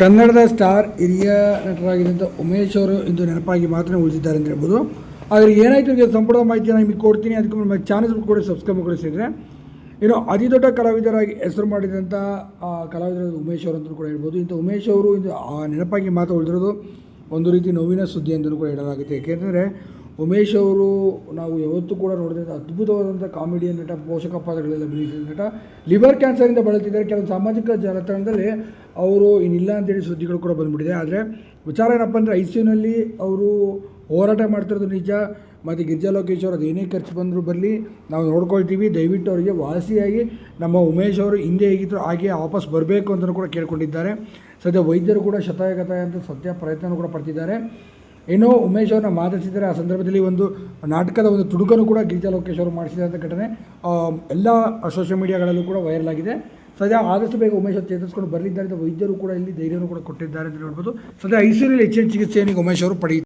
ಕನ್ನಡದ ಸ್ಟಾರ್ ಹಿರಿಯ ನಟರಾಗಿದ್ದಂಥ ಉಮೇಶ್ ಅವರು ಇಂದು ನೆನಪಾಗಿ ಮಾತ್ರ ಉಳಿದಿದ್ದಾರೆ ಅಂತ ಹೇಳ್ಬೋದು. ಆದರೆ ಏನಾಯಿತು ಈಗ ಸಂಪೂರ್ಣ ಮಾಹಿತಿಯನ್ನು ನಿಮಗೆ ಕೊಡ್ತೀನಿ. ಅದಕ್ಕೆ ನಮ್ಮ ಚಾನಲ್ ಕೂಡ ಸಬ್ಸ್ಕ್ರೈಬ್ ಮಾಡಿಸಿದ್ರೆ ಇನ್ನು ಅತಿ ದೊಡ್ಡ ಕಲಾವಿದರಾಗಿ ಹೆಸರು ಮಾಡಿದಂಥ ಆ, ಕಲಾವಿದರಾದ ಉಮೇಶ್ ಅವರು ಅಂತಲೂ ಕೂಡ ಹೇಳ್ಬೋದು. ಇಂಥ ಉಮೇಶ್ ಅವರು ಇಂದು ನೆನಪಾಗಿ ಮಾತ್ರ ಉಳಿದಿರೋದು ಒಂದು ರೀತಿ ನೋವಿನ ಸುದ್ದಿ ಅಂತಲೂ ಕೂಡ ಹೇಳಲಾಗುತ್ತೆ. ಏಕೆಂದರೆ ಉಮೇಶ್ ಅವರು ನಾವು ಯಾವತ್ತೂ ಕೂಡ ನೋಡಿದಂಥ ಅದ್ಭುತವಾದಂಥ ಕಾಮಿಡಿಯನ್ ನಟ ಪೋಷಕ ಪಾತ್ರಗಳೆಲ್ಲ ಬೆಳೆಸಿದ ನಟ ಲಿವರ್ ಕ್ಯಾನ್ಸರಿಂದ ಬಳಲ್ತಿದ್ದಾರೆ ಕೆಲವು ಸಾಮಾಜಿಕ ಜಾಲತಾಣದಲ್ಲಿ ಅವರು ಇನ್ನಿಲ್ಲ ಅಂತೇಳಿ ಸುದ್ದಿಗಳು ಕೂಡ ಬಂದುಬಿಟ್ಟಿದೆ. ಆದರೆ ವಿಚಾರ ಏನಪ್ಪ ಅಂದರೆ ಐ ಸಿ ಯುನಲ್ಲಿ ಅವರು ಹೋರಾಟ ಮಾಡ್ತಿರೋದು ನಿಜ, ಮತ್ತು ಗಿರಿಜಾ ಲೋಕೇಶ್ ಅವರು ಅದೇನೇ ಖರ್ಚು ಬಂದರೂ ಬರಲಿ, ನಾವು ನೋಡ್ಕೊಳ್ತೀವಿ. ದಯವಿಟ್ಟು ಅವರಿಗೆ ವಾಸಿಯಾಗಿ ನಮ್ಮ ಉಮೇಶ್ ಅವರು ಹಿಂದೆ ಹೇಗಿದ್ರು ಹಾಗೆ ವಾಪಸ್ ಬರಬೇಕು ಅಂತಲೂ ಕೂಡ ಕೇಳ್ಕೊಂಡಿದ್ದಾರೆ. ಸದ್ಯ ವೈದ್ಯರು ಕೂಡ ಶತಾಯಗತಾಯ ಅಂತ ಸದ್ಯ ಪ್ರಯತ್ನವೂ ಕೂಡ ಪಡ್ತಿದ್ದಾರೆ. ಏನೋ ಉಮೇಶ್ ಅವ್ರನ್ನ ಮಾತಾಡಿಸಿದ್ದಾರೆ. ಆ ಸಂದರ್ಭದಲ್ಲಿ ಒಂದು ನಾಟಕದ ಒಂದು ತುಡುಕನ್ನು ಕೂಡ ಗಿರಿಜಾ ಲೋಕೇಶ್ ಅವರು ಮಾಡಿಸಿದಂಥ ಘಟನೆ ಎಲ್ಲ ಸೋಷಿಯಲ್ ಮೀಡಿಯಾಗಳಲ್ಲೂ ಕೂಡ ವೈರಲ್ ಆಗಿದೆ. ಸದ್ಯ ಆದಷ್ಟು ಬೇಗ ಉಮೇಶ್ ಅವರು ಚೇತರಿಸ್ಕೊಂಡು ಬರಲಿದ್ದಾರೆ ವೈದ್ಯರು ಕೂಡ ಇಲ್ಲಿ ಧೈರ್ಯನೂ ಕೂಡ ಕೊಟ್ಟಿದ್ದಾರೆ ಅಂತ ಹೇಳ್ಬೋದು. ಸದ್ಯ ಐ ಸಿ ಹೆಚ್ಚಿನ ಚಿಕಿತ್ಸೆಯನ್ನು ಉಮೇಶ್ ಅವರು ಪಡೆಯುತ್ತಾರೆ